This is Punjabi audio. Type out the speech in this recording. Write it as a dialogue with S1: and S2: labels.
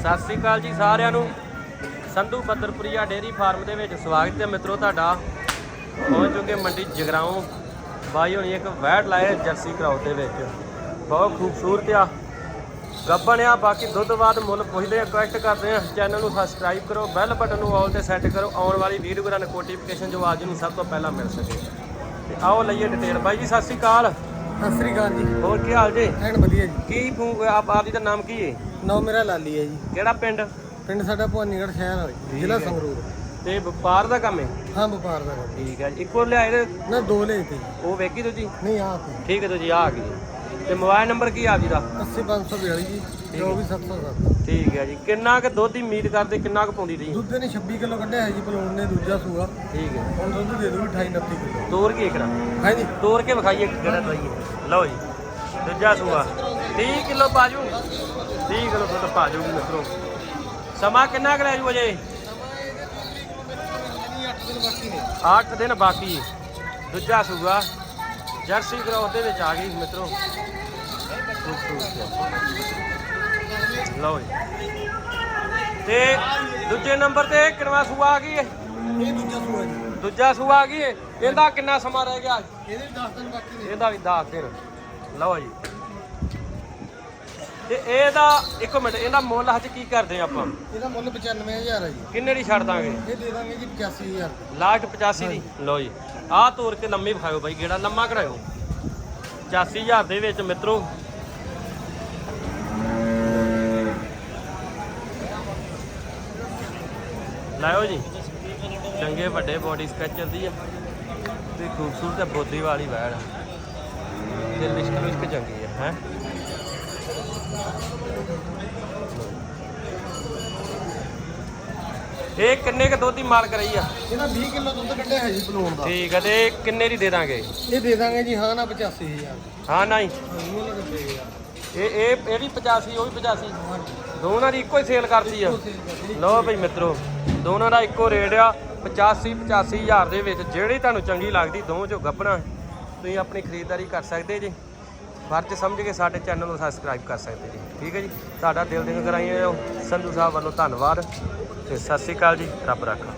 S1: ਸਤਿ ਸ੍ਰੀ ਅਕਾਲ ਜੀ ਸਾਰਿਆਂ ਨੂੰ। ਸੰਧੂ ਬੱਦਰਪੁਰੀਆ ਡੇਅਰੀ ਫਾਰਮ ਦੇ ਵਿੱਚ ਸਵਾਗਤ ਹੈ ਮਿੱਤਰੋ ਤੁਹਾਡਾ। ਪਹੁੰਚ ਚੁੱਕੇ ਮੰਡੀ ਜਗਰਾਉਂ। ਬਾਈ ਹੋਣੀ ਇੱਕ ਵੈਟ ਲਾਏ ਜਰਸੀ ਕਰਾਉ ਦੇ ਵਿੱਚ। ਬਹੁਤ ਖੂਬਸੂਰਤ ਆ। ਗੱਬਣ ਆ ਬਾਕੀ ਦੁੱਧ ਬਾਅਦ ਮੁੱਲ ਪੁੱਛਦੇ ਆ ਕਰਦੇ ਆ। ਚੈਨਲ ਨੂੰ ਸਬਸਕ੍ਰਾਈਬ ਕਰੋ ਬੈਲ ਬਟਨ ਨੂੰ ਆਲ ਤੇ ਸੈੱਟ ਕਰੋ। ਆਉਣ ਵਾਲੀ ਵੀਡੀਓ ਦਾ ਨੋਟੀਫਿਕੇਸ਼ਨ ਜੋ ਅੱਜ ਨੂੰ ਸਭ ਤੋਂ ਪਹਿਲਾਂ ਮਿਲ ਸਕੇ। ਤੇ ਆਓ ਲਈਏ ਡਿਟੇਲ ਬਾਈ ਜੀ ਸਤਿ ਸ੍ਰੀ ਅਕਾਲ।
S2: ਸਤਿ ਸ੍ਰੀ ਅਕਾਲ ਜੀ।
S1: ਹੋਰ ਕੀ ਹਾਲ ਜੀ?
S2: ਐਨ ਵਧੀਆ ਜੀ।
S1: ਕੀ ਫੂ- ਆਪ ਆਪ ਜੀ ਦਾ ਨਾਮ ਕੀ ਹੈ
S2: ਨਾਮ ਮੇਰਾ ਲਾਲੀ ਹੈ ਜੀ।
S1: ਕਿਹੜਾ ਪਿੰਡ?
S2: ਪਿੰਡ ਸਾਡਾ ਭਵਾਨੀਗੜ੍ਹ ਸ਼ਹਿਰ ਜੀ, ਜ਼ਿਲ੍ਹਾ ਸੰਗਰੂਰ।
S1: ਤੇ ਵਪਾਰ ਦਾ ਕੰਮ ਹੈ?
S2: ਹਾਂ ਵਪਾਰ ਦਾ ਕੰਮ।
S1: ਠੀਕ ਹੈ ਜੀ। ਇੱਕੋ ਲਿਆਏ ਤੇ
S2: ਨਾ ਦੋ ਲੈ ਤੇ ਜੀ।
S1: ਉਹ ਵੇਖੀ ਤੁਸੀਂ?
S2: ਨਹੀਂ ਆ ਤੇ।
S1: ਠੀਕ ਹੈ ਤੁਸੀਂ ਆ ਆ ਗਈ ਤੇ ਮੋਬਾਈਲ ਨੰਬਰ ਕੀ ਆ ਜੀ ਦਾ
S2: 80542 ਜੀ 24707
S1: ਠੀਕ ਹੈ ਜੀ। ਕਿੰਨਾ ਕੁ ਦੁੱਧ ਦੀ ਉਮੀਦ ਕਰਦੇ ਕਿੰਨਾ ਕੁ ਪਾਉਂਦੀ ਰਹੀ
S2: ਦੁੱਧ ਨੇ 26 ਕਿਲੋ ਕੱਢਿਆ ਹੈ ਜੀ ਪਲੂਣ ਨੇ ਦੂਜਾ ਸੂਆ।
S1: ਠੀਕ ਹੈ।
S2: ਹੁਣ ਦੁੱਧ ਦੇ ਦੂ 28 29 ਕਿਲੋ।
S1: ਤੋਰ ਕੇ ਕਰਾ
S2: ਹੈ ਜੀ
S1: ਤੋਰ ਕੇ ਵਿਖਾਈਏ ਕਿਹੜਾ ਦਵਾਈਏ ਲਓ ਜੀ ਦੂਜਾ ਸੂਆ। 30 ਕਿਲੋ ਪਾਜੂ 30 ਕਿਲੋ ਦੁੱਧ ਪਾਜੂਗੀ ਮਿੱਤਰੋ। ਸਮਾਂ ਕਿੰਨਾ ਕੁ ਲੈ ਜੂ ਅਜੇ?
S2: 8 ਦਿਨ ਬਾਕੀ ਨੇ।
S1: 8 ਦਿਨ ਬਾਕੀ ਦੂਜਾ ਸੂਆ। ਜਰਸੀ ਗਰੋਥ ਦੇ ਵਿੱਚ ਆ ਗਈ ਮਿੱਤਰੋ। ਲਓ ਜੀ। ਤੇ ਦੂਜੇ ਨੰਬਰ ਤੇ ਕਿੰਨਵਾ ਸੂਆ ਆ ਗਈ
S2: ਇਹ ਦੂਜਾ ਸੂਆ ਜੀ
S1: ਦੂਜਾ ਸੂਆ ਆ ਗਈ ਇਹਦਾ ਕਿੰਨਾ ਸਮਾਂ ਰਹਿ ਗਿਆ?
S2: ਇਹਦੇ 10 ਦਿਨ ਬਾਕੀ ਨੇ।
S1: ਇਹਦਾ ਵੀ 10 ਦਿਨ। ਲਓ ਜੀ। ਤੇ ਇਹਦਾ ਇੱਕ ਮਿੰਟ ਇਹਦਾ ਮੁੱਲ ਅੱਜ ਕੀ ਕਰਦੇ ਆਪਾਂ?
S2: ਇਹਦਾ ਮੁੱਲ 95000 ਹੈ ਜੀ।
S1: ਕਿੰਨੇ ਦੀ ਛੱਡ ਦਾਂਗੇ?
S2: ਇਹ ਦੇ ਦਾਂਗੇ ਜੀ 85000
S1: ਲਾਸਟ 85 ਦੀ? ਲਓ ਜੀ। ਆਹ ਤੋਰ ਕੇ ਲੰਮੀ ਵਿਖਾਇਓ ਬਾਈ ਗੇੜਾ ਲੰਮਾ ਕਢਾਇਓ 85000 ਦੇ ਵਿੱਚ ਮਿੱਤਰੋ। ਲਾਇਓ ਜੀ। ਚੰਗੇ ਵੱਡੇ ਬੋਡੀ ਸਟਰਕਚਰ ਦੀ ਆ। ਤੇ ਖੂਬਸੂਰਤ ਬੋਦੀ ਵਾਲੀ ਵੈੜ। ਤੇ ਲਿਸ਼ਕ ਲਿਸ਼ਕ ਚੰਗੀ ਆ ਹੈ? ਇਹ ਕਿੰਨੇ ਕ ਦੁੱਧ ਦੀ ਮਾਲਕ ਰਹੀ ਆ?
S2: ਇਹਦਾ 20 ਕਿਲੋ ਦੁੱਧ ਕੱਢਿਆ ਹੈ ਜੀ ਪਲੂਣ ਦਾ।
S1: ਠੀਕ ਹੈ ਤੇ ਕਿੰਨੇ ਦੀ ਦੇ ਦਾਂਗੇ?
S2: ਇਹ ਦੇ ਦਾਂਗੇ ਜੀ ਹਾਂ ਨਾ 85000
S1: ਹਾਂ ਨਹੀਂ।
S2: ਆ
S1: ਇਹ ਇਹ ਇਹ ਵੀ 85 ਉਹ ਵੀ 85 ਦੋਨਾਂ ਦੀ ਇੱਕੋ ਹੀ ਸੇਲ ਕਰਦੀ ਆ। ਲਓ ਭਈ ਮਿੱਤਰੋ ਦੋਨਾਂ ਦਾ ਇੱਕੋ ਰੇਟ ਆ। 85 85000 ਦੇ ਵਿੱਚ ਜਿਹੜੀ ਤੁਹਾਨੂੰ ਚੰਗੀ ਲੱਗਦੀ ਦੋਵਾਂ ਚੋਂ ਗੱਭਣਾ। ਤੁਸੀਂ ਆਪਣੀ ਖਰੀਦਦਾਰੀ ਕਰ ਸਕਦੇ ਜੀ। ਫਰਜ਼ ਸਮਝ ਕੇ ਸਾਡੇ ਚੈਨਲ ਨੂੰ ਸਬਸਕ੍ਰਾਈਬ ਕਰ ਸਕਦੇ ਜੀ। ਠੀਕ ਹੈ ਜੀ? ਤੁਹਾਡਾ ਦਿਲ ਦੀਆਂ ਕਰਾਈਆਂ ਸੰਧੂ ਸਾਹਿਬ ਵੱਲੋਂ ਧੰਨਵਾਦ ਤੇ ਸਤਿ ਸ਼੍ਰੀ ਅਕਾਲ ਜੀ। ਰੱਬ ਰੱਖਾ।